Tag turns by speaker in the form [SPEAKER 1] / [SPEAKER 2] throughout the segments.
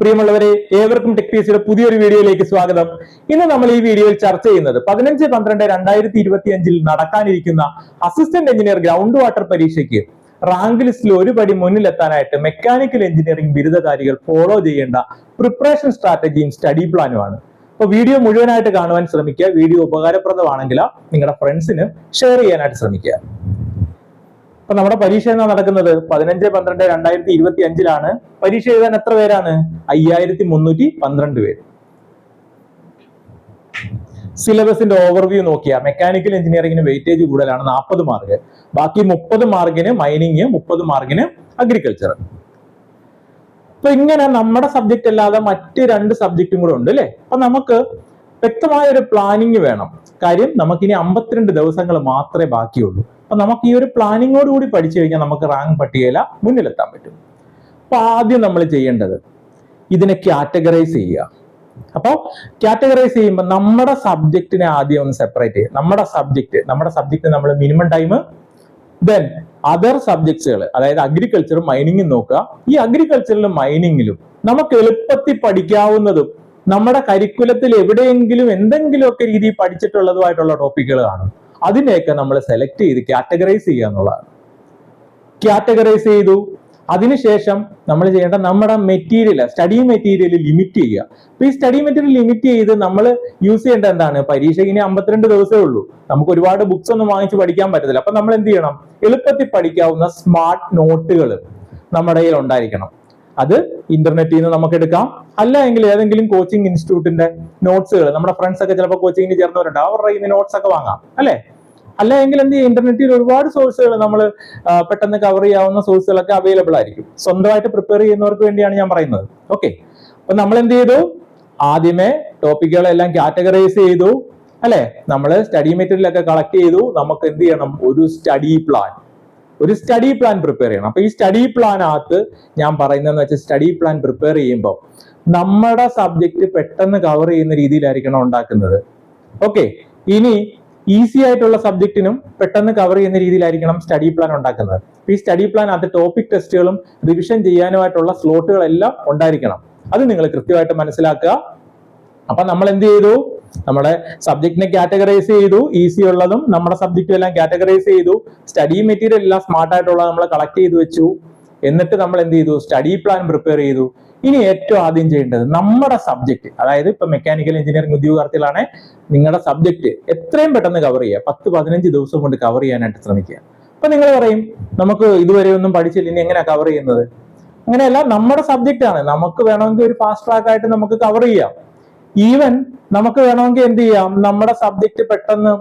[SPEAKER 1] പ്രിയമുള്ളവരെ ഏവർക്കും tech P എസിയുടെ പുതിയൊരു വീഡിയോയിലേക്ക് സ്വാഗതം. ഇന്ന് നമ്മൾ ഈ വീഡിയോയിൽ ചർച്ച ചെയ്യുന്നത് പതിനഞ്ച് പന്ത്രണ്ട് രണ്ടായിരത്തി ഇരുപത്തി അഞ്ചിൽ നടക്കാനിരിക്കുന്ന അസിസ്റ്റന്റ് എഞ്ചിനീയർ ഗ്രൗണ്ട് വാട്ടർ പരീക്ഷയ്ക്ക് റാങ്ക് ലിസ്റ്റിൽ ഒരു പടി മുന്നിലെത്താനായിട്ട് മെക്കാനിക്കൽ എഞ്ചിനീയറിംഗ് ബിരുദധാരികൾ ഫോളോ ചെയ്യേണ്ട പ്രിപ്പറേഷൻ സ്ട്രാറ്റജിയും സ്റ്റഡി പ്ലാനുമാണ് അപ്പോൾ വീഡിയോ മുഴുവനായിട്ട് കാണുവാൻ ശ്രമിക്കുക. വീഡിയോ ഉപകാരപ്രദമാണെങ്കിൽ നിങ്ങളുടെ ഫ്രണ്ട്സിന് ഷെയർ ചെയ്യാനായിട്ട് ശ്രമിക്കുക. അപ്പൊ നമ്മുടെ പരീക്ഷ എന്നാ നടക്കുന്നത്? പതിനഞ്ച് പന്ത്രണ്ട് രണ്ടായിരത്തി ഇരുപത്തി അഞ്ചിലാണ് പരീക്ഷ എഴുതാൻ എത്ര പേരാണ്? അയ്യായിരത്തി മുന്നൂറ്റി പന്ത്രണ്ട് പേര്. സിലബസിന്റെ ഓവർവ്യൂ നോക്കിയാൽ മെക്കാനിക്കൽ എഞ്ചിനീയറിംഗിന് വെയിറ്റേജ് കൂടുതലാണ് നാൽപ്പത് മാർക്ക് ബാക്കി മുപ്പത് മാർക്കിന് മൈനിങ് മുപ്പത് മാർക്കിന് അഗ്രികൾച്ചർ അപ്പൊ ഇങ്ങനെ നമ്മുടെ സബ്ജക്റ്റ് അല്ലാതെ മറ്റ് രണ്ട് സബ്ജക്റ്റും കൂടെ ഉണ്ട് അല്ലെ? അപ്പൊ നമുക്ക് വ്യക്തമായ ഒരു പ്ലാനിങ് വേണം. കാര്യം നമുക്കിനി അമ്പത്തിരണ്ട് ദിവസങ്ങൾ മാത്രമേ ബാക്കിയുള്ളൂ. അപ്പൊ നമുക്ക് ഈ ഒരു പ്ലാനിങ്ങോട് കൂടി പഠിച്ചു കഴിഞ്ഞാൽ നമുക്ക് റാങ്ക് പട്ടികയില മുന്നിലെത്താൻ പറ്റും. അപ്പൊ ആദ്യം നമ്മൾ ചെയ്യേണ്ടത് ഇതിനെ കാറ്റഗറൈസ് ചെയ്യുക. അപ്പോൾ കാറ്റഗറൈസ് ചെയ്യുമ്പോൾ നമ്മുടെ സബ്ജക്റ്റിനെ ആദ്യം ഒന്ന് സെപ്പറേറ്റ് ചെയ്യുക. നമ്മുടെ സബ്ജക്റ്റ് നമ്മുടെ സബ്ജക്റ്റ് നമ്മൾ മിനിമം ടൈം ദെൻ അതർ സബ്ജക്ട്സുകൾ അതായത് അഗ്രികൾച്ചറും മൈനിങ്ങും നോക്കുക. ഈ അഗ്രികൾച്ചറിലും മൈനിങ്ങിലും നമുക്ക് എളുപ്പത്തിൽ പഠിക്കാവുന്നതും നമ്മുടെ കരിക്കുലത്തിൽ എവിടെയെങ്കിലും എന്തെങ്കിലുമൊക്കെ രീതിയിൽ പഠിച്ചിട്ടുള്ളതുമായിട്ടുള്ള ടോപ്പിക്കുകൾ കാണും. അതിനെയൊക്കെ നമ്മൾ സെലക്ട് ചെയ്ത് കാറ്റഗറൈസ് ചെയ്യുക എന്നുള്ളതാണ്. കാറ്റഗറൈസ് ചെയ്തു. അതിനുശേഷം നമ്മൾ ചെയ്യേണ്ട നമ്മുടെ മെറ്റീരിയൽ സ്റ്റഡി മെറ്റീരിയൽ ലിമിറ്റ് ചെയ്യുക. അപ്പൊ ഈ സ്റ്റഡി മെറ്റീരിയൽ ലിമിറ്റ് ചെയ്ത് നമ്മൾ യൂസ് ചെയ്യേണ്ട എന്താണ്? പരീക്ഷയ്ക്ക് ഇനി അമ്പത്തിരണ്ട് ദിവസമേ ഉള്ളൂ. നമുക്ക് ഒരുപാട് ബുക്സ് ഒന്നും വാങ്ങിച്ച് പഠിക്കാൻ പറ്റത്തില്ല. അപ്പൊ നമ്മൾ എന്ത് ചെയ്യണം? എളുപ്പത്തിൽ പഠിക്കാവുന്ന സ്മാർട്ട് നോട്ടുകൾ നമ്മുടെ കയ്യിൽ ഉണ്ടായിരിക്കണം. അത് ഇന്റർനെറ്റിൽ നിന്ന് നമുക്ക് എടുക്കാം. അല്ല എങ്കിൽ ഏതെങ്കിലും കോച്ചിങ് ഇൻസ്റ്റിറ്റ്യൂട്ടിന്റെ നോട്ട്സുകൾ നമ്മുടെ ഫ്രണ്ട്സ് ഒക്കെ ചിലപ്പോൾ കോച്ചിങ്ങിന് ചേർന്നവരുണ്ട്. അവരുടെ കയ്യിൽ നോട്ട്സ് ഒക്കെ വാങ്ങാം. അല്ലെ? അല്ല എങ്കിൽ എന്ത് ചെയ്യും? ഇന്റർനെറ്റിൽ ഒരുപാട് സോഴ്സുകൾ നമ്മൾ പെട്ടെന്ന് കവർ ചെയ്യാവുന്ന സോഴ്സുകളൊക്കെ അവൈലബിൾ ആയിരിക്കും. സ്വന്തമായിട്ട് പ്രിപ്പയർ ചെയ്യുന്നവർക്ക് വേണ്ടിയാണ് ഞാൻ പറയുന്നത്. ഓക്കെ അപ്പൊ നമ്മൾ എന്ത് ചെയ്തു? ആദ്യമേ ടോപ്പിക്കുകളെല്ലാം കാറ്റഗറൈസ് ചെയ്തു. അല്ലെ? നമ്മൾ സ്റ്റഡി മെറ്റീരിയലൊക്കെ കളക്ട് ചെയ്തു. നമുക്ക് എന്ത് ചെയ്യണം? ഒരു സ്റ്റഡി പ്ലാൻ ഒരു സ്റ്റഡി പ്ലാൻ പ്രിപ്പയർ ചെയ്യണം. അപ്പൊ ഈ സ്റ്റഡി പ്ലാനകത്ത് ഞാൻ പറയുന്നതെന്ന് വെച്ചാൽ സ്റ്റഡി പ്ലാൻ പ്രിപ്പയർ ചെയ്യുമ്പോൾ നമ്മുടെ സബ്ജക്റ്റ് പെട്ടെന്ന് കവർ ചെയ്യുന്ന രീതിയിലായിരിക്കണം ഉണ്ടാക്കുന്നത്. ഓക്കെ ഇനി ഈസി ആയിട്ടുള്ള സബ്ജക്റ്റിനും പെട്ടെന്ന് കവർ ചെയ്യുന്ന രീതിയിലായിരിക്കണം സ്റ്റഡി പ്ലാൻ ഉണ്ടാക്കുന്നത്. ഈ സ്റ്റഡി പ്ലാൻ അത് ടോപ്പിക് ടെസ്റ്റുകളും റിവിഷൻ ചെയ്യാനുമായിട്ടുള്ള സ്ലോട്ടുകളെല്ലാം ഉണ്ടായിരിക്കണം. അത് നിങ്ങൾ കൃത്യമായിട്ട് മനസ്സിലാക്കുക. അപ്പൊ നമ്മൾ എന്ത് ചെയ്തു? നമ്മുടെ സബ്ജക്റ്റിനെ കാറ്റഗറൈസ് ചെയ്തു. ഈസി ഉള്ളതും നമ്മുടെ സബ്ജക്റ്റും എല്ലാം കാറ്റഗറൈസ് ചെയ്തു. സ്റ്റഡി മെറ്റീരിയൽ എല്ലാം സ്മാർട്ട് ആയിട്ടുള്ളത് നമ്മൾ കളക്ട് ചെയ്തു വെച്ചു. എന്നിട്ട് നമ്മൾ എന്ത് ചെയ്തു? സ്റ്റഡി പ്ലാൻ പ്രിപ്പയർ ചെയ്തു. ഇനി ഏറ്റവും ആദ്യം ചെയ്യേണ്ടത് നമ്മുടെ സബ്ജക്ട് അതായത് ഇപ്പൊ മെക്കാനിക്കൽ എഞ്ചിനീയറിംഗ് ഉദ്യോഗാർത്ഥികളാണ് നിങ്ങളുടെ സബ്ജക്ട് എത്രയും പെട്ടെന്ന് കവർ ചെയ്യുക. പത്ത് പതിനഞ്ച് ദിവസം കൊണ്ട് കവർ ചെയ്യാനായിട്ട് ശ്രമിക്കുക. അപ്പൊ നിങ്ങൾ പറയും നമുക്ക് ഇതുവരെ ഒന്നും പഠിച്ചില്ല ഇനി എങ്ങനെയാ കവർ ചെയ്യുന്നത്? അങ്ങനെയല്ല നമ്മുടെ സബ്ജക്റ്റ് ആണ്. നമുക്ക് വേണമെങ്കിൽ ഒരു ഫാസ്റ്റ് ട്രാക്ക് ആയിട്ട് നമുക്ക് കവർ ചെയ്യാം. ഈവൻ നമുക്ക് വേണമെങ്കിൽ എന്ത് ചെയ്യാം? നമ്മുടെ സബ്ജക്റ്റ് പെട്ടെന്ന്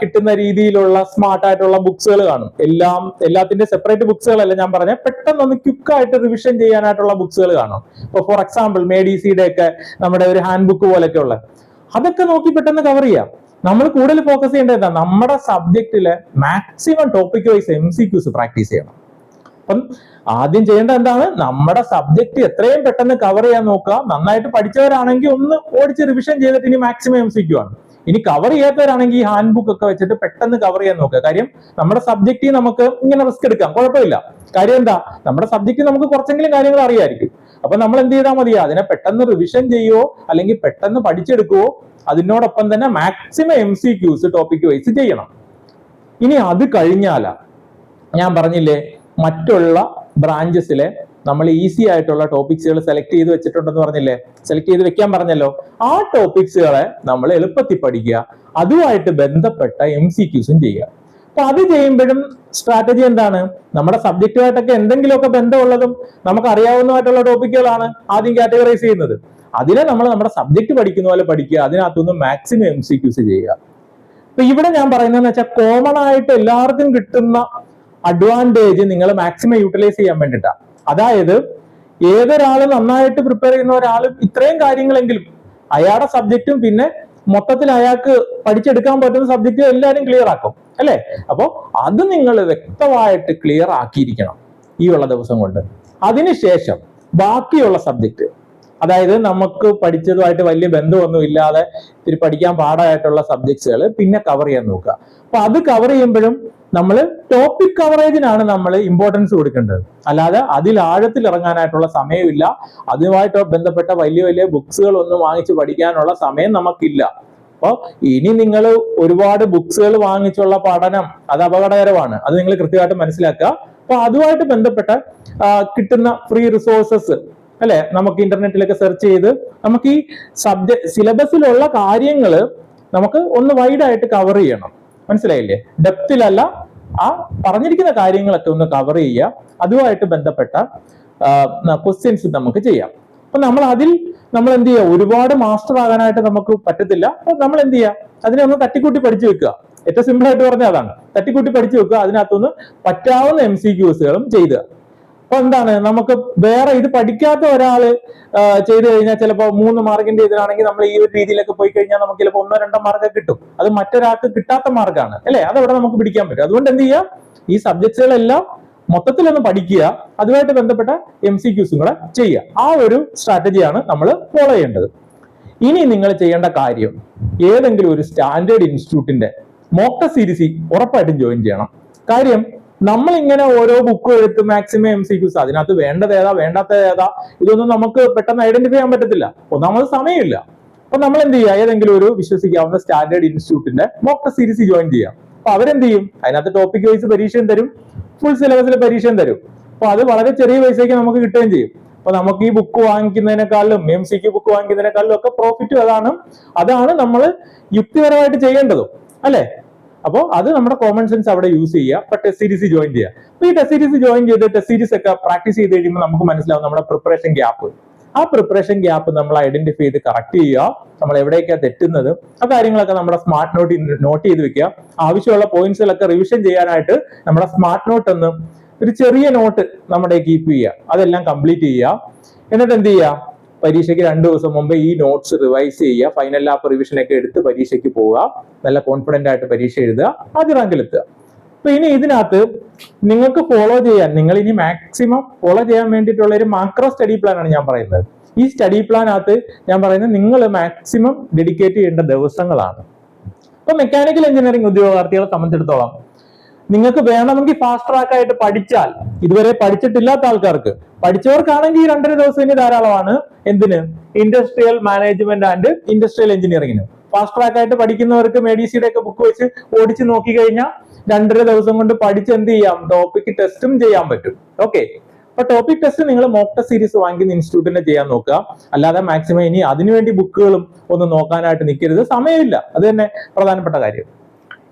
[SPEAKER 1] കിട്ടുന്ന രീതിയിലുള്ള സ്മാർട്ട് ആയിട്ടുള്ള ബുക്സുകൾ കാണും. എല്ലാം എല്ലാത്തിന്റെ സെപ്പറേറ്റ് ബുക്സുകളല്ല ഞാൻ പറഞ്ഞ. പെട്ടെന്ന് ഒന്ന് ക്വിക്ക് ആയിട്ട് റിവിഷൻ ചെയ്യാനായിട്ടുള്ള ബുക്സുകൾ കാണും. ഇപ്പൊ ഫോർ എക്സാമ്പിൾ മേഡിസിയുടെ ഒക്കെ നമ്മുടെ ഒരു ഹാൻഡ് ബുക്ക് പോലൊക്കെ ഉള്ള. അതൊക്കെ നോക്കി പെട്ടെന്ന് കവർ ചെയ്യാം. നമ്മൾ കൂടുതൽ ഫോക്കസ് ചെയ്യേണ്ടത് എന്താ? നമ്മുടെ സബ്ജക്റ്റിലെ maximum topic wise M C Qs practice ചെയ്യണം. അപ്പം ആദ്യം ചെയ്യേണ്ടത് എന്താണ്? നമ്മുടെ സബ്ജക്ട് എത്രയും പെട്ടെന്ന് കവർ ചെയ്യാൻ നോക്കുക. നന്നായിട്ട് പഠിച്ചവരാണെങ്കിൽ ഒന്ന് ഓടിച്ച് റിവിഷൻ ചെയ്തിട്ട് ഇനി മാക്സിമം എം സി ക്യൂ ആണ്. ഇനി കവർ ചെയ്യാത്തവരാണെങ്കിൽ ഈ ഹാൻഡ് ബുക്ക് ഒക്കെ വെച്ചിട്ട് പെട്ടെന്ന് കവർ ചെയ്യാൻ നോക്കുക. കാര്യം നമ്മുടെ സബ്ജക്റ്റിൽ നമുക്ക് ഇങ്ങനെ റിസ്ക് എടുക്കാം. കുഴപ്പമില്ല. കാര്യം എന്താ? നമ്മുടെ സബ്ജക്റ്റ് നമുക്ക് കുറച്ചെങ്കിലും കാര്യങ്ങൾ അറിയായിരിക്കും. അപ്പൊ നമ്മൾ എന്ത് ചെയ്താൽ മതി അതിനെ പെട്ടെന്ന് റിവിഷൻ ചെയ്യുവോ? അല്ലെങ്കിൽ പെട്ടെന്ന് പഠിച്ചെടുക്കുവോ? അതിനോടൊപ്പം തന്നെ maximum M C Qs topic wise ചെയ്യണം. ഇനി അത് കഴിഞ്ഞാലാ ഞാൻ പറഞ്ഞില്ലേ മറ്റുള്ള ബ്രാഞ്ചസിലെ നമ്മൾ ഈസി ആയിട്ടുള്ള ടോപ്പിക്സുകൾ സെലക്ട് ചെയ്ത് വെച്ചിട്ടുണ്ടെന്ന് പറഞ്ഞില്ലേ? സെലക്ട് ചെയ്ത് വെക്കാൻ പറഞ്ഞല്ലോ. ആ ടോപ്പിക്സുകളെ നമ്മൾ എളുപ്പത്തിൽ പഠിക്കുക. അതുമായിട്ട് ബന്ധപ്പെട്ട എം സി ക്യൂസും ചെയ്യുക. അപ്പൊ അത് ചെയ്യുമ്പോഴും സ്ട്രാറ്റജി എന്താണ്? നമ്മുടെ സബ്ജക്റ്റുമായിട്ടൊക്കെ എന്തെങ്കിലുമൊക്കെ ബന്ധമുള്ളതും നമുക്ക് അറിയാവുന്നതായിട്ടുള്ള ടോപ്പിക്കുകളാണ് ആദ്യം കാറ്റഗറൈസ് ചെയ്യുന്നത്. അതിനെ നമ്മൾ നമ്മുടെ സബ്ജക്ട് പഠിക്കുന്ന പോലെ പഠിക്കുക. അതിനകത്തുനിന്ന് മാക്സിമം എം സി ക്യൂസ് ചെയ്യുക. അപ്പൊ ഇവിടെ ഞാൻ പറയുന്നതെന്ന് വെച്ചാൽ കോമൺ ആയിട്ട് എല്ലാവർക്കും കിട്ടുന്ന അഡ്വാന്റേജ് നിങ്ങൾ മാക്സിമം യൂട്ടിലൈസ് ചെയ്യാൻ വേണ്ടിയിട്ടാണ് അതായത് ഏതൊരാൾ നന്നായിട്ട് പ്രിപ്പയർ ചെയ്യുന്ന ഒരാൾ ഇത്രയും കാര്യങ്ങളെങ്കിലും അയാളുടെ സബ്ജക്റ്റും പിന്നെ മൊത്തത്തിൽ അയാൾക്ക് പഠിച്ചെടുക്കാൻ പറ്റുന്ന സബ്ജക്റ്റും എല്ലാവരും ക്ലിയർ ആക്കും അല്ലേ? അപ്പോ അത് നിങ്ങൾ വ്യക്തമായിട്ട് ക്ലിയർ ആക്കിയിരിക്കണം ഈ ഉള്ള ദിവസം കൊണ്ട്. അതിനുശേഷം ബാക്കിയുള്ള സബ്ജക്റ്റ് അതായത് നമുക്ക് പഠിച്ചതുമായിട്ട് വലിയ ബന്ധമൊന്നും ഇല്ലാതെ ഇത്തിരി പഠിക്കാൻ പാടായിട്ടുള്ള സബ്ജക്ട്സുകൾ പിന്നെ കവർ ചെയ്യാൻ നോക്കുക. അപ്പൊ അത് കവർ ചെയ്യുമ്പോഴും നമ്മൾ ടോപ്പിക് കവറേജിനാണ് നമ്മൾ ഇമ്പോർട്ടൻസ് കൊടുക്കേണ്ടത്. അല്ലാതെ അതിൽ ആഴത്തിൽ ഇറങ്ങാനായിട്ടുള്ള സമയമില്ല. അതുമായിട്ട് ബന്ധപ്പെട്ട വലിയ വലിയ ബുക്സുകൾ ഒന്നും വാങ്ങിച്ച് പഠിക്കാനുള്ള സമയം നമുക്കില്ല. അപ്പോൾ ഇനി നിങ്ങൾ ഒരുപാട് ബുക്സുകൾ വാങ്ങിച്ചുള്ള പഠനം അത് അപകടകരമാണ്. അത് നിങ്ങൾ കൃത്യമായിട്ട് മനസ്സിലാക്കുക. അപ്പൊ അതുമായിട്ട് ബന്ധപ്പെട്ട കിട്ടുന്ന ഫ്രീ റിസോഴ്സസ് അല്ലെ? നമുക്ക് ഇന്റർനെറ്റിലൊക്കെ സെർച്ച് ചെയ്ത് നമുക്ക് ഈ സബ്ജക്ട് സിലബസിലുള്ള കാര്യങ്ങൾ നമുക്ക് ഒന്ന് വൈഡ് ആയിട്ട് കവർ ചെയ്യണം. മനസ്സിലായില്ലേ? ഡെപ്തിലല്ല ആ പറഞ്ഞിരിക്കുന്ന കാര്യങ്ങളൊക്കെ ഒന്ന് കവർ ചെയ്യുക. അതുമായിട്ട് ബന്ധപ്പെട്ട ക്വസ്റ്റ്യൻസ് നമുക്ക് ചെയ്യാം. അപ്പൊ നമ്മൾ അതിൽ നമ്മൾ എന്ത് ചെയ്യുക? ഒരുപാട് മാസ്റ്റർ ആകാനായിട്ട് നമുക്ക് പറ്റത്തില്ല. അപ്പൊ നമ്മൾ എന്ത് ചെയ്യുക? അതിനെ ഒന്ന് തട്ടിക്കൂട്ടി പഠിച്ചു വെക്കുക. ഏറ്റവും സിമ്പിൾ ആയിട്ട് പറഞ്ഞ അതാണ്. തട്ടിക്കൂട്ടി പഠിച്ചു വെക്കുക. അതിനകത്തുനിന്ന് പറ്റാവുന്ന എം സി ക്യൂസുകളും ചെയ്തുക. അപ്പൊ എന്താണ്? നമുക്ക് വേറെ ഇത് പഠിക്കാത്ത ഒരാൾ ആ, ചെയ്തു കഴിഞ്ഞാൽ ചിലപ്പോൾ മൂന്ന് മാർക്കിന്റെ ഇതിലാണെങ്കിൽ നമ്മൾ ഈ ഒരു രീതിയിലൊക്കെ പോയി കഴിഞ്ഞാൽ നമുക്ക് ചിലപ്പോൾ ഒന്നോ രണ്ടോ മാർക്ക് കിട്ടും. അത് മറ്റൊരാൾക്ക് കിട്ടാത്ത മാർക്കാണ് അല്ലെ? അതവിടെ നമുക്ക് പിടിക്കാൻ പറ്റും. അതുകൊണ്ട് എന്ത് ചെയ്യുക ഈ സബ്ജക്ട്സുകളെല്ലാം മൊത്തത്തിലൊന്ന് പഠിക്കുക. അതുമായിട്ട് ബന്ധപ്പെട്ട എം സി ക്യൂസും കൂടെ ചെയ്യുക. ആ ഒരു സ്ട്രാറ്റജിയാണ് നമ്മൾ ഫോളോ ചെയ്യേണ്ടത്. ഇനി നിങ്ങൾ ചെയ്യേണ്ട കാര്യം ഏതെങ്കിലും ഒരു സ്റ്റാൻഡേർഡ് ഇൻസ്റ്റിറ്റ്യൂട്ടിന്റെ മോക്ക സീരീസ് ഉറപ്പായിട്ടും ജോയിൻ ചെയ്യണം. കാര്യം നമ്മൾ ഇങ്ങനെ ഓരോ ബുക്കും എടുത്ത് മാക്സിമം എം സി ക്യൂസ് അതിനകത്ത് വേണ്ടത് ഏതാ വേണ്ടാത്ത ഏതാ ഇതൊന്നും നമുക്ക് പെട്ടെന്ന് ഐഡന്റിഫൈ ചെയ്യാൻ പറ്റത്തില്ല. ഒന്നാമത് സമയമില്ല. അപ്പൊ നമ്മൾ എന്ത് ചെയ്യുക ഏതെങ്കിലും ഒരു വിശ്വസിക്കാവുന്ന സ്റ്റാൻഡേർഡ് ഇൻസ്റ്റിറ്റ്യൂട്ടിന്റെ മോക്ക സീരീസ് ജോയിൻ ചെയ്യാം. അപ്പൊ അവരെന്ത് ചെയ്യും അതിനകത്ത് ടോപ്പിക് വൈസ് പരീക്ഷയും തരും. ഫുൾ സിലബസിൽ പരീക്ഷയും തരും. അപ്പൊ അത് വളരെ ചെറിയ പൈസയ്ക്ക് നമുക്ക് കിട്ടുകയും ചെയ്യും. അപ്പൊ നമുക്ക് ഈ ബുക്ക് വാങ്ങിക്കുന്നതിനേക്കാളും എം സി ബുക്ക് വാങ്ങിക്കുന്നതിനേക്കാളും ഒക്കെ പ്രോഫിറ്റ് അതാണ്. അതാണ് നമ്മൾ യുക്തിപരമായിട്ട് ചെയ്യേണ്ടതും. അല്ലെ? അപ്പോൾ അത് നമ്മുടെ കോമൺ സെൻസ് അവിടെ യൂസ് ചെയ്യുക അപ്പൊ ടെസ്റ്റ് സീരീസ് ജോയിൻ ചെയ്യുക അപ്പൊ ഈ ടെസ്റ്റ് സീരീസ് ജോയിൻ ചെയ്ത് ടെസ്റ്റ് സീരീസ് ഒക്കെ പ്രാക്ടീസ് ചെയ്ത് കഴിയുമ്പോൾ നമുക്ക് മനസ്സിലാവും നമ്മുടെ പ്രിപ്പറേഷൻ ഗ്യാപ്പ് ആ പ്രിപ്പറേഷൻ ഗ്യാപ്പ് നമ്മൾ ഐഡന്റിഫൈ ചെയ്ത് കറക്റ്റ് ചെയ്യുക നമ്മൾ എവിടേക്കാണ് തെറ്റുന്നത് ആ കാര്യങ്ങളൊക്കെ നമ്മുടെ സ്മാർട്ട് നോട്ട് നോട്ട് ചെയ്ത് വെക്കുക. ആവശ്യമുള്ള പോയിന്റ്സുകളൊക്കെ റിവിഷൻ ചെയ്യാനായിട്ട് നമ്മുടെ സ്മാർട്ട് നോട്ട് ഒന്ന് ഒരു ചെറിയ നോട്ട് നമ്മുടെ കീപ്പ് ചെയ്യുക. അതെല്ലാം കംപ്ലീറ്റ് ചെയ്യുക. എന്നിട്ട് എന്ത് ചെയ്യുക? പരീക്ഷയ്ക്ക് രണ്ട് ദിവസം മുമ്പ് ഈ നോട്ട്സ് റിവൈസ് ചെയ്യുക ഫൈനൽ ലാപ്പ് റിവിഷൻ ഒക്കെ എടുത്ത് പരീക്ഷയ്ക്ക് പോവുക നല്ല കോൺഫിഡന്റ് ആയിട്ട് പരീക്ഷ എഴുതുക ആദ്യ റാങ്കിലെത്തുക അപ്പൊ ഇനി ഇതിനകത്ത് നിങ്ങൾക്ക് ഫോളോ ചെയ്യാൻ നിങ്ങൾ ഇനി മാക്സിമം ഫോളോ ചെയ്യാൻ വേണ്ടിയിട്ടുള്ള ഒരു മാക്രോ സ്റ്റഡി പ്ലാൻ ആണ് ഞാൻ പറയുന്നത്. ഈ സ്റ്റഡി പ്ലാനകത്ത് ഞാൻ പറയുന്നത് നിങ്ങൾ മാക്സിമം ഡെഡിക്കേറ്റ് ചെയ്യേണ്ട ദിവസങ്ങളാണ്. അപ്പൊ മെക്കാനിക്കൽ എഞ്ചിനീയറിംഗ് ഉദ്യോഗാർത്ഥികളെ സംബന്ധിച്ചിടത്തോളം നിങ്ങൾക്ക് വേണമെങ്കിൽ ഫാസ്റ്റ് ട്രാക്ക് ആയിട്ട് പഠിച്ചാൽ. ഇതുവരെ പഠിച്ചിട്ടില്ലാത്ത ആൾക്കാർക്ക്. പഠിച്ചവർക്കാണെങ്കിൽ ഈ രണ്ടര ദിവസം ഇനി ധാരാളമാണ്. എന്തിന്? ഇൻഡസ്ട്രിയൽ മാനേജ്മെന്റ് ആൻഡ് ഇൻഡസ്ട്രിയൽ എഞ്ചിനീയറിംഗിന് ഫാസ്റ്റ് ട്രാക്ക് ആയിട്ട് പഠിക്കുന്നവർക്ക് മെഡിസിയുടെ ഒക്കെ ബുക്ക് വെച്ച് ഓടിച്ച് നോക്കി കഴിഞ്ഞാൽ രണ്ടര ദിവസം കൊണ്ട് പഠിച്ച് എന്ത് ചെയ്യാം? ടോപ്പിക് ടെസ്റ്റും ചെയ്യാൻ പറ്റും. ഓക്കെ അപ്പൊ ടോപ്പിക് ടെസ്റ്റ് നിങ്ങൾ മോക്ക് ടെസ്റ്റ് സീരീസ് വാങ്ങിക്കുന്ന ഇൻസ്റ്റിറ്റ്യൂട്ടിനെ ചെയ്യാൻ നോക്കുക. അല്ലാതെ മാക്സിമം ഇനി അതിനുവേണ്ടി ബുക്കുകളും ഒന്നും നോക്കാനായിട്ട് നിൽക്കരുത്. സമയമില്ല. അത് തന്നെ പ്രധാനപ്പെട്ട കാര്യം.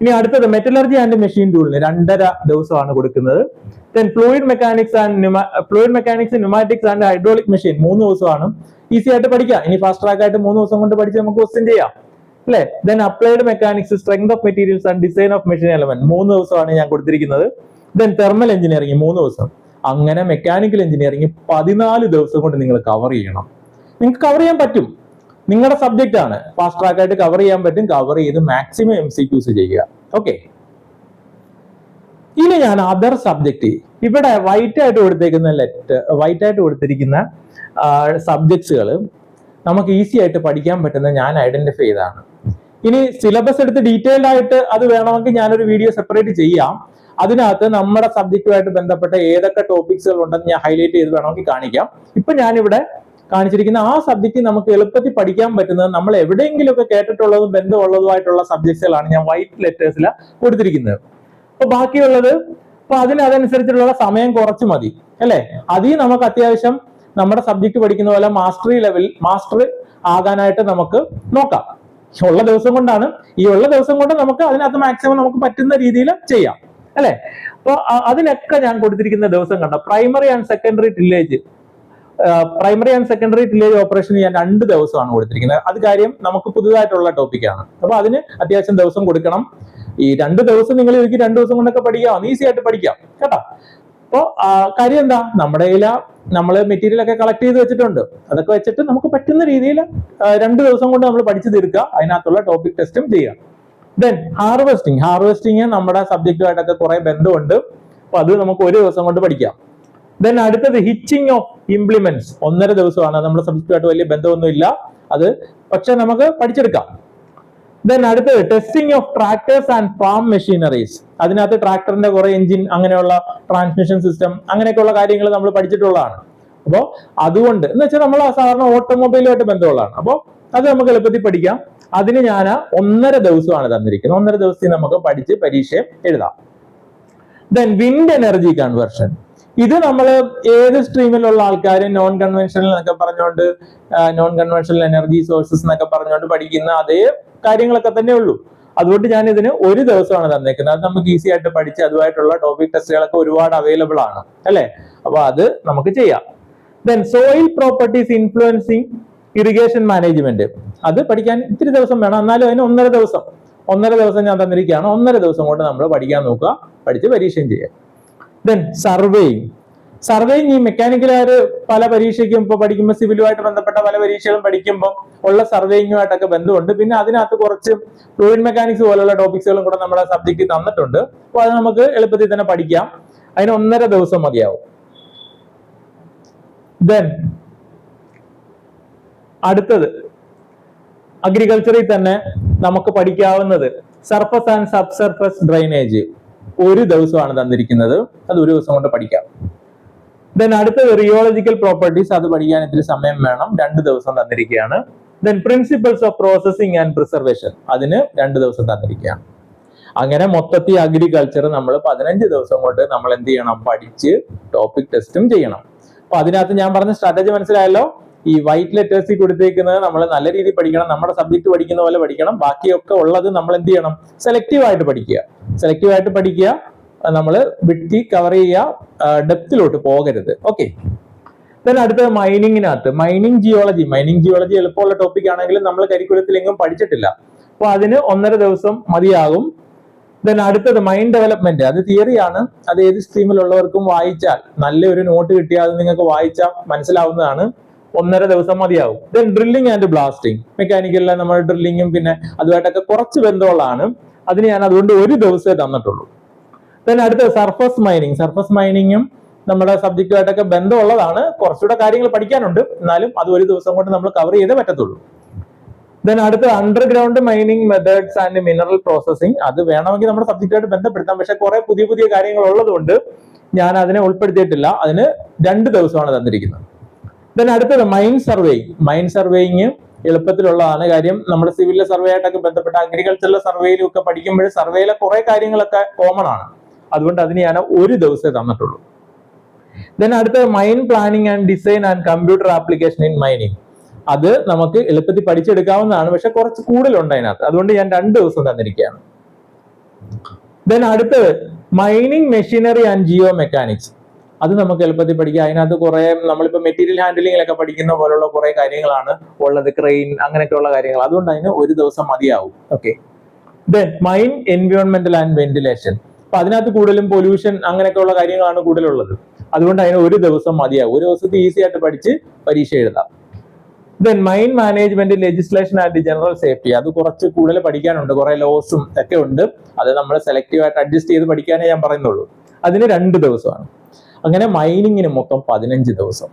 [SPEAKER 1] ഇനി അടുത്തത് മെറ്റലർജി ആൻഡ് മെഷീൻ ടൂളിന് രണ്ടര ദിവസമാണ് കൊടുക്കുന്നത്. Then fluid mechanics and fluid mechanics pneumatics and hydraulic machine മൂന്ന് ദിവസമാണ്. ഈസി ആയിട്ട് പഠിക്കാം. ഇനി ഫാസ്റ്റ് ട്രാക്ക് ആയിട്ട് മൂന്ന് ദിവസം കൊണ്ട് പഠിച്ച് നമുക്ക് ക്വസ്റ്റ്യൻ ചെയ്യാം. അല്ലെ? Then applied mechanics strength of materials and design of machine element മൂന്ന് ദിവസമാണ് ഞാൻ കൊടുത്തിരിക്കുന്നത്. ദെൻ തെർമൽ എഞ്ചിനീയറിംഗ് മൂന്ന് ദിവസം. അങ്ങനെ മെക്കാനിക്കൽ എഞ്ചിനീയറിംഗ് പതിനാല് ദിവസം കൊണ്ട് നിങ്ങൾ കവർ ചെയ്യണം. നിങ്ങൾക്ക് കവർ ചെയ്യാൻ പറ്റും. നിങ്ങളുടെ സബ്ജക്റ്റ് ആണ്. ഫാസ്റ്റ് ട്രാക്ക് ആയിട്ട് കവർ ചെയ്യാൻ പറ്റും കവർ ചെയ്ത് മാക്സിമം എം സി ക്യൂസ് ചെയ്യുക. ഓക്കെ ഇനി ഞാൻ അതർ സബ്ജക്റ്റ് ഇവിടെ വൈറ്റ് ആയിട്ട് കൊടുത്തേക്കുന്ന ലെറ്റർ വൈറ്റ് ആയിട്ട് കൊടുത്തിരിക്കുന്ന സബ്ജക്ട്സുകൾ നമുക്ക് ഈസി ആയിട്ട് പഠിക്കാൻ പറ്റുന്ന ഞാൻ ഐഡന്റിഫൈ ചെയ്താണ് ഇനി സിലബസ് എടുത്ത് ഡീറ്റെയിൽഡ് ആയിട്ട് അത് വേണമെങ്കിൽ ഞാനൊരു വീഡിയോ സെപ്പറേറ്റ് ചെയ്യാം. അതിനകത്ത് നമ്മുടെ സബ്ജക്റ്റുമായിട്ട് ബന്ധപ്പെട്ട ഏതൊക്കെ ടോപ്പിക്സുകൾ ഉണ്ടെന്ന് ഞാൻ ഹൈലൈറ്റ് ചെയ്ത് വേണമെങ്കിൽ കാണിക്കാം. ഇപ്പൊ ഞാനിവിടെ കാണിച്ചിരിക്കുന്ന ആ സബ്ജക്റ്റ് നമുക്ക് എളുപ്പത്തിൽ പഠിക്കാൻ പറ്റുന്നത് നമ്മൾ എവിടെയെങ്കിലുമൊക്കെ കേട്ടിട്ടുള്ളതും ബന്ധമുള്ളതുമായിട്ടുള്ള സബ്ജക്ട്സുകളാണ് ഞാൻ വൈറ്റ് ലെറ്റേഴ്സിൽ കൊടുത്തിരിക്കുന്നത്. അപ്പൊ ബാക്കിയുള്ളത് അപ്പൊ അതിന് അതനുസരിച്ചുള്ള സമയം കുറച്ച് മതി അല്ലേ? അതിൽ നമുക്ക് അത്യാവശ്യം നമ്മുടെ സബ്ജക്ട് പഠിക്കുന്ന പോലെ മാസ്റ്ററി ലെവൽ മാസ്റ്റർ ആകാനായിട്ട് നമുക്ക് നോക്കാം. ഉള്ള ദിവസം കൊണ്ടാണ് ഈ ഉള്ള ദിവസം കൊണ്ട് നമുക്ക് അതിനകത്ത് മാക്സിമം നമുക്ക് പറ്റുന്ന രീതിയിൽ ചെയ്യാം അല്ലെ? അപ്പൊ അതിനൊക്കെ ഞാൻ കൊടുത്തിരിക്കുന്ന ദിവസം കണ്ടോ? Primary and secondary tillage primary and secondary tillage operation ഞാൻ രണ്ട് ദിവസമാണ് കൊടുത്തിരിക്കുന്നത്. അത് കാര്യം നമുക്ക് പുതുതായിട്ടുള്ള ടോപ്പിക്കാണ് അപ്പൊ അതിന് അത്യാവശ്യം ദിവസം കൊടുക്കണം. ഈ രണ്ട് ദിവസം നിങ്ങൾ എനിക്ക് രണ്ട് ദിവസം കൊണ്ടൊക്കെ പഠിക്കാം. ഈസി ആയിട്ട് പഠിക്കാം. കേട്ടോ? അപ്പോ കാര്യം എന്താ? നമ്മുടെ കയ്യിൽ നമ്മൾ മെറ്റീരിയൽ ഒക്കെ കളക്ട് ചെയ്ത് വെച്ചിട്ടുണ്ട്. അതൊക്കെ വെച്ചിട്ട് നമുക്ക് പറ്റുന്ന രീതിയിൽ രണ്ട് ദിവസം കൊണ്ട് നമ്മൾ പഠിച്ചു തീർക്കുക. അതിനകത്തുള്ള ടോപ്പിക് ടെസ്റ്റും ചെയ്യുക. ദെൻ ഹാർവെസ്റ്റിംഗ് ഹാർവെസ്റ്റിംഗ് നമ്മുടെ സബ്ജക്റ്റുമായിട്ടൊക്കെ കുറെ ബന്ധമുണ്ട്. അപ്പൊ അത് നമുക്ക് ഒരു ദിവസം കൊണ്ട് പഠിക്കാം. ദെൻ അടുത്തത് ഹിച്ചിങ് ഓഫ് ഇംപ്ലിമെന്റ്സ് ഒന്നര ദിവസമാണ്. നമ്മുടെ സബ്ജക്റ്റുമായിട്ട് വലിയ ബന്ധമൊന്നുമില്ല. അത് പക്ഷെ നമുക്ക് പഠിച്ചെടുക്കാം. ദെൻ അടുത്തത് testing of tractors and farm machineries അതിനകത്ത് ട്രാക്ടറിന്റെ കുറെ എഞ്ചിൻ അങ്ങനെയുള്ള ട്രാൻസ്മിഷൻ സിസ്റ്റം അങ്ങനെയൊക്കെയുള്ള കാര്യങ്ങൾ നമ്മൾ പഠിച്ചിട്ടുള്ളതാണ്. അപ്പോൾ അതുകൊണ്ട് എന്ന് വെച്ചാൽ നമ്മൾ സാധാരണ ഓട്ടോമൊബൈലുമായിട്ട് ബന്ധമുള്ളതാണ്. അപ്പോൾ അത് നമുക്ക് എളുപ്പത്തിൽ പഠിക്കാം. അതിന് ഞാൻ ഒന്നര ദിവസമാണ് തന്നിരിക്കുന്നത്. ഒന്നര ദിവസത്തിൽ നമുക്ക് പഠിച്ച് പരീക്ഷ എഴുതാം. ദെൻ വിൻഡ് എനർജി കൺവേർഷൻ ഇത് നമ്മൾ ഏത് സ്ട്രീമിലുള്ള ആൾക്കാർ നോൺ കൺവെൻഷണൽ എന്നൊക്കെ പറഞ്ഞുകൊണ്ട് നോൺ കൺവെൻഷണൽ എനർജി സോഴ്സസ് എന്നൊക്കെ പറഞ്ഞുകൊണ്ട് പഠിക്കുന്ന അതേ കാര്യങ്ങളൊക്കെ തന്നെ ഉള്ളൂ. അതുകൊണ്ട് ഞാൻ ഇതിന് ഒരു ദിവസമാണ് തന്നേക്കുന്നത്. അത് നമുക്ക് ഈസി ആയിട്ട് പഠിച്ച് അതുമായിട്ടുള്ള ടോപ്പിക് ടെസ്റ്റുകളൊക്കെ ഒരുപാട് അവൈലബിൾ ആണ്. അല്ലെ? അപ്പൊ അത് നമുക്ക് ചെയ്യാം. Then soil properties influencing irrigation management അത് പഠിക്കാൻ ഇത്തിരി ദിവസം വേണം. എന്നാലും അതിന് ഒന്നര ദിവസം. ഒന്നര ദിവസം ഞാൻ തന്നിരിക്കുകയാണ്. ഒന്നര ദിവസം കൊണ്ട് നമ്മൾ പഠിക്കാൻ നോക്കുക. പഠിച്ച് പരീക്ഷയും ചെയ്യാം. ദെൻ സർവേയിങ് സർവേയിങ് ഈ മെക്കാനിക്കലുകാർ പല പരീക്ഷയ്ക്കും ഇപ്പൊ പഠിക്കുമ്പോൾ സിവിലുമായിട്ട് ബന്ധപ്പെട്ട പല പരീക്ഷകളും പഠിക്കുമ്പോൾ ഉള്ള സർവേയിങ്ങുമായിട്ടൊക്കെ ബന്ധമുണ്ട്. പിന്നെ അതിനകത്ത് കുറച്ച് ഫ്ലൂയിഡ് മെക്കാനിക്സ് പോലുള്ള ടോപ്പിക്സുകളും കൂടെ നമ്മുടെ സബ്ജക്റ്റ് തന്നിട്ടുണ്ട്. അപ്പോൾ അത് നമുക്ക് എളുപ്പത്തിൽ തന്നെ പഠിക്കാം. അതിന് ഒന്നര ദിവസം മതിയാവും. ദെൻ അടുത്തത്. അഗ്രികൾച്ചറിൽ തന്നെ നമുക്ക് പഠിക്കാവുന്നത് surface and sub surface drainage ഒരു ദിവസമാണ് തന്നിരിക്കുന്നത്. അത് ഒരു ദിവസം കൊണ്ട് പഠിക്കാം. ദെൻ അടുത്തത് റിയോളജിക്കൽ പ്രോപ്പർട്ടീസ് അത് പഠിക്കാൻ ഇത്തിരി സമയം വേണം. രണ്ട് ദിവസം തന്നിരിക്കുകയാണ്. Then principles of processing and preservation അതിന് രണ്ട് ദിവസം തന്നിരിക്കുകയാണ്. അങ്ങനെ മൊത്തത്തിൽ അഗ്രികൾച്ചർ നമ്മൾ പതിനഞ്ച് ദിവസം കൊണ്ട് നമ്മൾ എന്ത് ചെയ്യണം? പഠിച്ച് ടോപ്പിക് ടെസ്റ്റും ചെയ്യണം. അപ്പൊ അതിനകത്ത് ഞാൻ പറഞ്ഞ സ്ട്രാറ്റജി മനസ്സിലായല്ലോ? ഈ വൈറ്റ് ലെറ്റേഴ്സിൽ കൊടുത്തേക്കുന്നത് നമ്മൾ നല്ല രീതിയിൽ പഠിക്കണം. നമ്മുടെ സബ്ജക്ട് പഠിക്കുന്ന പോലെ പഠിക്കണം. ബാക്കിയൊക്കെ ഉള്ളത് നമ്മൾ എന്ത് ചെയ്യണം? സെലക്റ്റീവ് ആയിട്ട് പഠിക്കുക. സെലക്റ്റീവ് ആയിട്ട് പഠിക്കുക നമ്മൾ വിട്ടി കവർ ചെയ്യുക ഡെപ്തിലോട്ട് പോകരുത്. ഓക്കെ ദെൻ അടുത്തത് മൈനിങ്ങിനകത്ത് മൈനിങ് ജിയോളജി മൈനിങ് ജിയോളജി എളുപ്പമുള്ള ടോപ്പിക് ആണെങ്കിലും നമ്മൾ കരിക്കുലത്തിൽ എങ്ങും പഠിച്ചിട്ടില്ല. അപ്പൊ അതിന് ഒന്നര ദിവസം മതിയാകും. ദെൻ അടുത്തത് മൈൻഡ് ഡെവലപ്മെന്റ് അത് തിയറിയാണ് അത് ഏത് സ്ട്രീമിലുള്ളവർക്കും വായിച്ചാൽ. നല്ലൊരു നോട്ട് കിട്ടിയാൽ നിങ്ങൾക്ക് വായിച്ചാൽ മനസ്സിലാവുന്നതാണ്. ഒന്നര ദിവസം മതിയാവും ദെൻ ഡ്രില്ലിംഗ് ആൻഡ് ബ്ലാസ്റ്റിംഗ് മെക്കാനിക്കലിലെ നമ്മൾ ഡ്രില്ലിങ്ങും പിന്നെ അതുമായിട്ടൊക്കെ കുറച്ച് ബന്ധമുള്ളതാണ്. അതിന് ഞാൻ അതുകൊണ്ട് ഒരു ദിവസമേ തന്നിട്ടുള്ളൂ. പിന്നെ അടുത്ത സർഫസ് മൈനിങ് സർഫസ് മൈനിങ്ങും നമ്മുടെ സബ്ജക്റ്റുമായിട്ടൊക്കെ ബന്ധമുള്ളതാണ്. കുറച്ചുകൂടെ കാര്യങ്ങൾ പഠിക്കാനുണ്ട്. എന്നാലും അത് ഒരു ദിവസം കൊണ്ട് നമ്മൾ കവർ ചെയ്തേ പറ്റത്തുള്ളൂ. ദെൻ അടുത്ത underground mining methods and mineral processing അത് വേണമെങ്കിൽ നമ്മുടെ സബ്ജക്റ്റുമായിട്ട് ബന്ധപ്പെടുത്താം. പക്ഷെ കുറെ പുതിയ പുതിയ കാര്യങ്ങൾ ഉള്ളതുകൊണ്ട് ഞാൻ അതിനെ ഉൾപ്പെടുത്തിയിട്ടില്ല. അതിന് രണ്ട് ദിവസമാണ് തന്നിരിക്കുന്നത്. ദെൻ അടുത്തത് മൈൻ സർവേയിങ് മൈൻ സർവേയിങ് എളുപ്പത്തിലുള്ളതാണ്. കാര്യം നമ്മുടെ സിവിലിലെ സർവേ ആയിട്ടൊക്കെ ബന്ധപ്പെട്ട അഗ്രികൾച്ചറിലെ സർവേയിലും ഒക്കെ പഠിക്കുമ്പോൾ സർവേയിലെ കുറെ കാര്യങ്ങളൊക്കെ കോമൺ ആണ്. അതുകൊണ്ട് അതിന് ഞാൻ ഒരു ദിവസമേ തന്നിട്ടുള്ളൂ. ദെൻ അടുത്ത mine planning and design and computer application in mining അത് നമുക്ക് എളുപ്പത്തിൽ പഠിച്ചെടുക്കാവുന്നതാണ്. പക്ഷെ കുറച്ച് കൂടുതലുണ്ട് അതിനകത്ത്. അതുകൊണ്ട് ഞാൻ രണ്ട് ദിവസം തന്നിരിക്കുകയാണ്. ദെൻ അടുത്തത് mining machinery and geo mechanics അത് നമുക്ക് എളുപ്പത്തിൽ പഠിക്കാം. അതിനകത്ത് കുറെ നമ്മളിപ്പോൾ മെറ്റീരിയൽ ഹാൻഡിലിങ്ങിലൊക്കെ പഠിക്കുന്ന പോലുള്ള കുറെ കാര്യങ്ങളാണ് ഉള്ളത്. ക്രെയിൻ അങ്ങനെയൊക്കെയുള്ള കാര്യങ്ങൾ. അതുകൊണ്ട് അതിന് ഒരു ദിവസം മതിയാവും. ഓക്കെ ദെൻ മൈൻ എൻവയോൺമെന്റൽ ആൻഡ് വെന്റിലേഷൻ അപ്പൊ അതിനകത്ത് കൂടുതലും പൊല്യൂഷൻ അങ്ങനെയൊക്കെയുള്ള കാര്യങ്ങളാണ് കൂടുതലുള്ളത്. അതുകൊണ്ട് അതിന് ഒരു ദിവസം മതിയാവും. ഒരു ദിവസത്തെ ഈസി ആയിട്ട് പഠിച്ച് പരീക്ഷ എഴുതാം. Then mine management legislation and general safety അത് കുറച്ച് കൂടുതൽ പഠിക്കാനുണ്ട്. കുറെ ലോസും ഒക്കെ ഉണ്ട്. അത് നമ്മൾ സെലക്റ്റീവ് ആയിട്ട് അഡ്ജസ്റ്റ് ചെയ്ത് പഠിക്കാനേ ഞാൻ പറയുന്നുള്ളൂ. അതിന് രണ്ട് ദിവസമാണ്. അങ്ങനെ മൈനിങ്ങിന് മൊത്തം പതിനഞ്ച് ദിവസം.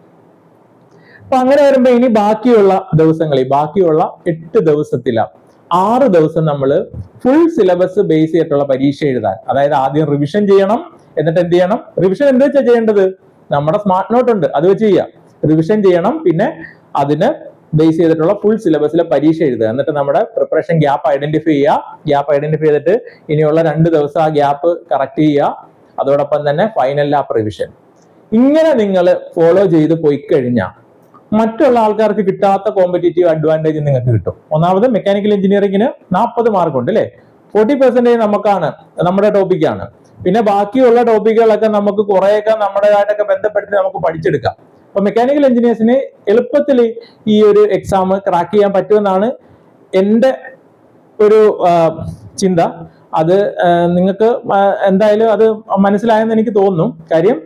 [SPEAKER 1] അപ്പൊ അങ്ങനെ വരുമ്പോ ഇനി ബാക്കിയുള്ള ദിവസങ്ങളിൽ ബാക്കിയുള്ള എട്ട് ദിവസത്തിലാണ് ആറ് ദിവസം നമ്മൾ ഫുൾ സിലബസ് ബേസ് ചെയ്തിട്ടുള്ള പരീക്ഷ എഴുതാൻ. അതായത് ആദ്യം റിവിഷൻ ചെയ്യണം എന്നിട്ട് എന്ത് ചെയ്യണം? റിവിഷൻ എന്ത് വെച്ചാ ചെയ്യേണ്ടത്? നമ്മുടെ സ്മാർട്ട് നോട്ട് ഉണ്ട് അത് വെച്ച് ചെയ്യാം. റിവിഷൻ ചെയ്യണം പിന്നെ അതിന് ബേസ് ചെയ്തിട്ടുള്ള ഫുൾ സിലബസിലെ പരീക്ഷ എഴുതുക. എന്നിട്ട് നമ്മുടെ പ്രിപ്പറേഷൻ ഗ്യാപ്പ് ഐഡന്റിഫൈ ചെയ്യുക. ഗ്യാപ്പ് ഐഡന്റിഫൈ ചെയ്തിട്ട് ഇനിയുള്ള രണ്ട് ദിവസം ആ ഗ്യാപ്പ് കറക്റ്റ് ചെയ്യുക. അതോടൊപ്പം തന്നെ ഫൈനൽ ലാ റിവിഷൻ ഇങ്ങനെ നിങ്ങൾ ഫോളോ ചെയ്ത് പോയി കഴിഞ്ഞാൽ മറ്റുള്ള ആൾക്കാർക്ക് കിട്ടാത്ത കോമ്പറ്റേറ്റീവ് അഡ്വാന്റേജ് നിങ്ങൾക്ക് കിട്ടും. ഒന്നാമത് മെക്കാനിക്കൽ എഞ്ചിനീയറിംഗിന് നാൽപ്പത് മാർക്ക് ഉണ്ട് അല്ലേ ഫോർട്ടി പെർസെന്റേജ് നമുക്കാണ് നമ്മുടെ ടോപ്പിക്കാണ് പിന്നെ ബാക്കിയുള്ള ടോപ്പിക്കുകളൊക്കെ നമുക്ക് കുറേയൊക്കെ നമ്മുടേതായിട്ടൊക്കെ ബന്ധപ്പെടുത്തി നമുക്ക് പഠിച്ചെടുക്കാം. അപ്പൊ മെക്കാനിക്കൽ എഞ്ചിനീയേഴ്സിന് എളുപ്പത്തിൽ ഈ ഒരു എക്സാം ക്രാക്ക് ചെയ്യാൻ പറ്റുമെന്നാണ് എന്റെ ഒരു ചിന്ത. അത് നിങ്ങൾക്ക് എന്തായാലും അത് മനസ്സിലായെന്ന് എനിക്ക് തോന്നുന്നു. കാര്യം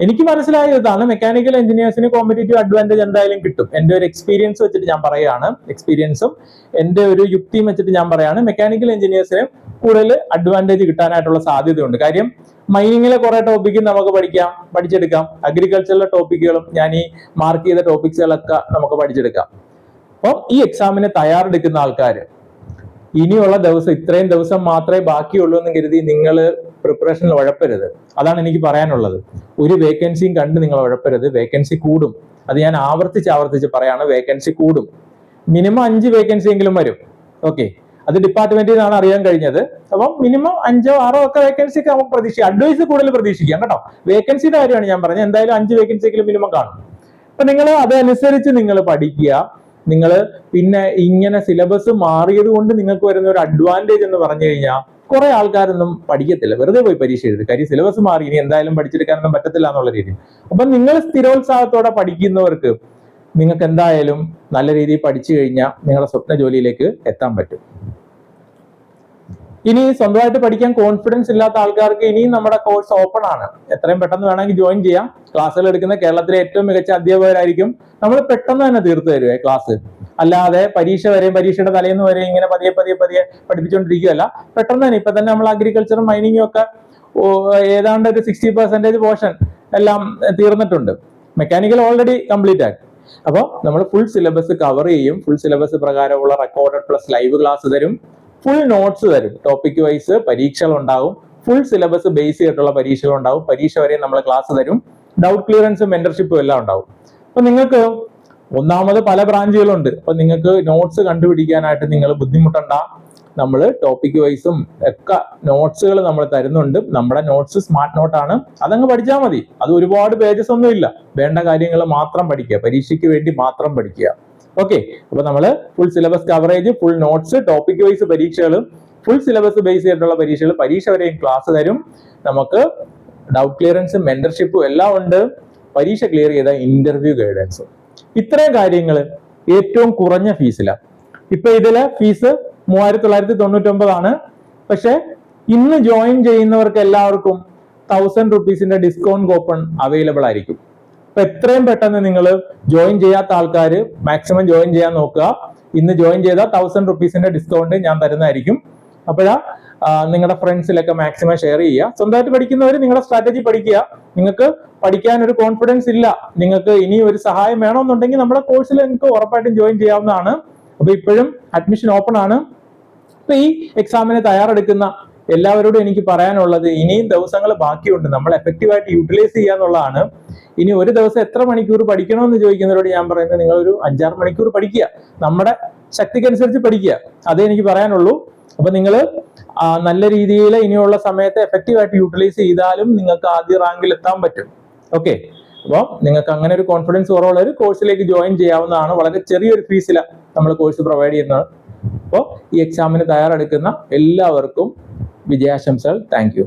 [SPEAKER 1] എനിക്ക് മനസ്സിലായ ഇതാണ്. മെക്കാനിക്കൽ എഞ്ചിനീയേഴ്സിന് കോമ്പറ്റേറ്റീവ് അഡ്വാന്റേജ് എന്തായാലും കിട്ടും. എന്റെ ഒരു എക്സ്പീരിയൻസ് വെച്ചിട്ട് ഞാൻ പറയുകയാണ്. എക്സ്പീരിയൻസും എന്റെ ഒരു യുക്തിയും വെച്ചിട്ട് ഞാൻ പറയുകയാണ്. മെക്കാനിക്കൽ എഞ്ചിനീയേഴ്സിന് കൂടുതൽ അഡ്വാന്റേജ് കിട്ടാനായിട്ടുള്ള സാധ്യതയുണ്ട്. കാര്യം മൈനിങ്ങിലെ കുറെ ടോപ്പിക്ക് നമുക്ക് പഠിക്കാം പഠിച്ചെടുക്കാം. അഗ്രികൾച്ചറിലെ ടോപ്പിക്കുകളും ഞാൻ ഈ മാർക്ക് ചെയ്ത ടോപ്പിക്സുകളൊക്കെ നമുക്ക് പഠിച്ചെടുക്കാം. അപ്പം ഈ എക്സാമിന് തയ്യാറെടുക്കുന്ന ആൾക്കാർ ഇനിയുള്ള ദിവസം ഇത്രയും ദിവസം മാത്രമേ ബാക്കിയുള്ളൂ എന്ന് കരുതി നിങ്ങൾ പ്രിപ്പറേഷനിൽ ഉഴപ്പരുത്. അതാണ് എനിക്ക് പറയാനുള്ളത്. ഒരു വേക്കൻസിയും കണ്ട് നിങ്ങൾ ഉഴപ്പരുത്. വേക്കൻസി കൂടും. അത് ഞാൻ ആവർത്തിച്ച് ആവർത്തിച്ച് പറയാണ് വേക്കൻസി കൂടും. മിനിമം അഞ്ച് വേക്കൻസി എങ്കിലും വരും. ഓക്കെ അത് ഡിപ്പാർട്ട്മെന്റിൽ നിന്നാണ് അറിയാൻ കഴിഞ്ഞത്. അപ്പം മിനിമം അഞ്ചോ ആറോ ഒക്കെ വേക്കൻസി ഒക്കെ നമുക്ക് പ്രതീക്ഷിക്കാം. അഡ്വൈസ് കൂടുതൽ പ്രതീക്ഷിക്കാം കേട്ടോ. വേക്കൻസിയുടെ കാര്യമാണ് ഞാൻ പറഞ്ഞത്. എന്തായാലും അഞ്ച് വേക്കൻസി എങ്കിലും മിനിമം കാണും. അപ്പൊ നിങ്ങൾ അതനുസരിച്ച് നിങ്ങൾ പഠിക്കുക. നിങ്ങൾ പിന്നെ ഇങ്ങനെ സിലബസ് മാറിയത് കൊണ്ട് നിങ്ങൾക്ക് വരുന്ന ഒരു അഡ്വാന്റേജ് എന്ന് പറഞ്ഞു കഴിഞ്ഞാൽ കുറെ ആൾക്കാരൊന്നും പഠിക്കത്തില്ല. വെറുതെ പോയി പരീക്ഷ എഴുതി. കാര്യം സിലബസ് മാറി. ഇനി എന്തായാലും പഠിച്ചെടുക്കാനൊന്നും പറ്റത്തില്ല എന്നുള്ള രീതി. അപ്പൊ നിങ്ങൾ സ്ഥിരോത്സാഹത്തോടെ പഠിക്കുന്നവർക്ക് നിങ്ങൾക്ക് എന്തായാലും നല്ല രീതിയിൽ പഠിച്ചു കഴിഞ്ഞാൽ നിങ്ങളുടെ സ്വപ്ന ജോലിയിലേക്ക് എത്താൻ പറ്റും. ഇനി സ്വന്തമായിട്ട് പഠിക്കാൻ കോൺഫിഡൻസ് ഇല്ലാത്ത ആൾക്കാർക്ക് ഇനിയും നമ്മുടെ കോഴ്സ് ഓപ്പൺ ആണ്. എത്രയും പെട്ടെന്ന് വേണമെങ്കിൽ ജോയിൻ ചെയ്യാം. ക്ലാസ്സുകൾ എടുക്കുന്ന കേരളത്തിലെ ഏറ്റവും മികച്ച അധ്യാപകരായിരിക്കും. നമ്മൾ പെട്ടെന്ന് തന്നെ തീർത്തു തരുവേ ക്ലാസ് അല്ലാതെ പരീക്ഷ വരെയും പരീക്ഷയുടെ തലേന്ന് വരെ ഇങ്ങനെ പതിയെ പതിയെ പതിയെ പഠിപ്പിച്ചുകൊണ്ടിരിക്കുകയല്ല പെട്ടെന്ന് തന്നെ ഇപ്പൊ തന്നെ നമ്മൾ അഗ്രികൾച്ചറും മൈനിങ്ങും ഒക്കെ ഏതാണ്ട് ഒരു സിക്സ്റ്റി പെർസെന്റേജ് പോർഷൻ എല്ലാം തീർന്നിട്ടുണ്ട്. മെക്കാനിക്കൽ ഓൾറെഡി കംപ്ലീറ്റ് ആക്കി അപ്പോൾ നമ്മൾ ഫുൾ സിലബസ് കവർ ചെയ്യും. ഫുൾ സിലബസ് പ്രകാരമുള്ള റെക്കോർഡഡ് പ്ലസ് ലൈവ് ക്ലാസ് തരും. ഫുൾ നോട്ട്സ് തരും ടോപ്പിക് വൈസ് പരീക്ഷകൾ ഉണ്ടാവും ഫുൾ സിലബസ് ബേസ് ചെയ്തിട്ടുള്ള പരീക്ഷകൾ ഉണ്ടാവും പരീക്ഷ വരെ നമ്മൾ ക്ലാസ് തരും. ഡൗട്ട് ക്ലിയറൻസും മെന്റർഷിപ്പും എല്ലാം ഉണ്ടാവും. അപ്പൊ നിങ്ങൾക്ക് ഒന്നാമത് പല ബ്രാഞ്ചുകളുണ്ട് അപ്പൊ നിങ്ങൾക്ക് നോട്ട്സ് കണ്ടുപിടിക്കാനായിട്ട് നിങ്ങൾ ബുദ്ധിമുട്ടണ്ട. നമ്മൾ ടോപ്പിക് വൈസും ഒക്കെ നോട്ട്സുകൾ നമ്മൾ തരുന്നുണ്ട്. നമ്മുടെ നോട്ട്സ് സ്മാർട്ട് നോട്ടാണ് അതങ്ങ് പഠിച്ചാൽ മതി. അത് ഒരുപാട് പേജസ് ഒന്നും ഇല്ല വേണ്ട കാര്യങ്ങൾ മാത്രം പഠിക്കുക. പരീക്ഷയ്ക്ക് വേണ്ടി മാത്രം പഠിക്കുക. ഓക്കെ അപ്പൊ നമ്മൾ full syllabus coverage full notes topic wise പരീക്ഷകളും ഫുൾ സിലബസ് ബേസ് ചെയ്തിട്ടുള്ള പരീക്ഷകൾ പരീക്ഷ വരെയും ക്ലാസ് തരും. നമുക്ക് ഡൗട്ട് ക്ലിയറൻസും മെന്റർഷിപ്പും എല്ലാം ഉണ്ട്. പരീക്ഷ ക്ലിയർ ചെയ്ത ഇന്റർവ്യൂ ഗൈഡൻസും ഇത്രയും കാര്യങ്ങൾ ഏറ്റവും കുറഞ്ഞ ഫീസിലാണ് ഇപ്പൊ ഇതിലെ ഫീസ് മൂവായിരത്തി തൊള്ളായിരത്തി തൊണ്ണൂറ്റി ഒമ്പതാണ് പക്ഷെ ഇന്ന് ജോയിൻ ചെയ്യുന്നവർക്ക് എല്ലാവർക്കും തൗസൻഡ് റുപ്പീസിന്റെ ഡിസ്കൗണ്ട് കൂപ്പൺ അവൈലബിൾ ആയിരിക്കും. അപ്പൊ എത്രയും പെട്ടെന്ന് നിങ്ങൾ ജോയിൻ ചെയ്യാത്ത ആൾക്കാർ മാക്സിമം ജോയിൻ ചെയ്യാൻ നോക്കുക. ഇന്ന് ജോയിൻ ചെയ്താൽ തൗസൻഡ് റുപ്പീസിന്റെ ഡിസ്കൗണ്ട് ഞാൻ തരുന്നതായിരിക്കും. അപ്പോഴാ നിങ്ങളുടെ ഫ്രണ്ട്സിലൊക്കെ മാക്സിമം ഷെയർ ചെയ്യുക. സ്വന്തമായിട്ട് പഠിക്കുന്നവർ നിങ്ങളുടെ സ്ട്രാറ്റജി പഠിക്കുക. നിങ്ങൾക്ക് പഠിക്കാൻ ഒരു കോൺഫിഡൻസ് ഇല്ല. നിങ്ങൾക്ക് ഇനി ഒരു സഹായം വേണമെന്നുണ്ടെങ്കിൽ നമ്മുടെ കോഴ്സിൽ നിങ്ങൾക്ക് ഉറപ്പായിട്ടും ജോയിൻ ചെയ്യാവുന്നതാണ്. അപ്പൊ ഇപ്പോഴും അഡ്മിഷൻ ഓപ്പൺ ആണ്. അപ്പൊ ഈ എക്സാമിന് തയ്യാറെടുക്കുന്ന എല്ലാവരോടും എനിക്ക് പറയാനുള്ളത് ഇനിയും ദിവസങ്ങൾ ബാക്കിയുണ്ട്. നമ്മൾ എഫക്റ്റീവായിട്ട് യൂട്ടിലൈസ് ചെയ്യുക എന്നുള്ളതാണ് ഇനി ഒരു ദിവസം എത്ര മണിക്കൂർ പഠിക്കണമെന്ന് ചോദിക്കുന്നവരോട് ഞാൻ പറയുന്നത് നിങ്ങൾ ഒരു അഞ്ചാറ് മണിക്കൂർ പഠിക്കുക. നമ്മുടെ ശക്തിക്കനുസരിച്ച് പഠിക്കുക. അതേ എനിക്ക് പറയാനുള്ളൂ. അപ്പൊ നിങ്ങൾ നല്ല രീതിയിൽ ഇനിയുള്ള സമയത്ത് എഫക്റ്റീവായിട്ട് യൂട്ടിലൈസ് ചെയ്താലും നിങ്ങൾക്ക് ആദ്യ റാങ്കിൽ എത്താൻ പറ്റും. ഓക്കെ അപ്പോൾ നിങ്ങൾക്ക് അങ്ങനെ ഒരു കോൺഫിഡൻസ് കുറവുള്ള ഒരു കോഴ്സിലേക്ക് ജോയിൻ ചെയ്യാവുന്നതാണ് വളരെ ചെറിയൊരു ഫീസിലാണ് നമ്മൾ കോഴ്സ് പ്രൊവൈഡ് ചെയ്യുന്നത്. അപ്പോൾ ഈ എക്സാമിന് തയ്യാറെടുക്കുന്ന എല്ലാവർക്കും വിജയാശംസകൾ. താങ്ക്